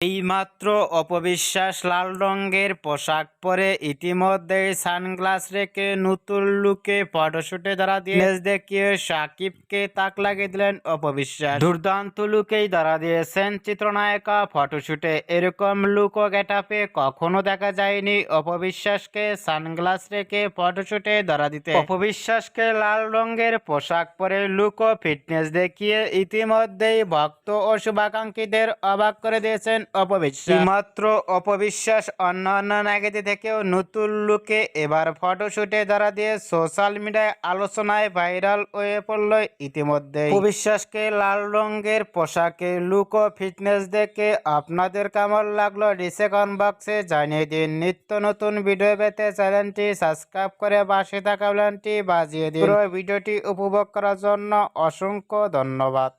এইমাত্র অপবিশ্বাস লাল রঙের পোশাক পরে ইতিমধ্যেই সানগ্লাস রেখে নতুন লুকে ফটোশুটে ধরা দিয়ে দেখিয়ে সাকিবকে তাক লাগিয়ে দিলেন অপবিশ্বাস। দুর্দান্ত লুকেই ধরা দিয়েছেন চিত্রনায়িকা ফটোশুটে। এরকম লুক ও গেটাপে কখনো দেখা যায়নি অপবিশ্বাসকে সানগ্লাস রেখে ফটোশুটে ধরা দিতে। অপবিশ্বাসকে লাল রঙের পোশাক পরে লুক ও ফিটনেস দেখিয়ে ইতিমধ্যেই ভক্ত ও শুভাকাঙ্ক্ষীদের অবাক করে দিয়েছেন অপবিশ্বাস। মাত্র অপবিশ্বাস অন্যান্য নাগিতি থেকেও নতুন লুকে এবার ফটোশুটে ধরা দিয়ে সোশ্যাল মিডিয়ায় আলোচনায় ভাইরাল হয়ে পড়ল ইতিমধ্যে অপবিশ্বাসকে লাল রঙের পোশাকে লুক ও ফিটনেস দেখে আপনাদের কেমন লাগল ডিসেকন বক্সে। জানিয়ে দিন, নিত্য নতুন ভিডিও পেতে চ্যানেলটি সাবস্ক্রাইব করে পাশে থাকা বেলটি বাজিয়ে দিন। ভিডিওটি উপভোগ করার জন্য অসংখ্য ধন্যবাদ।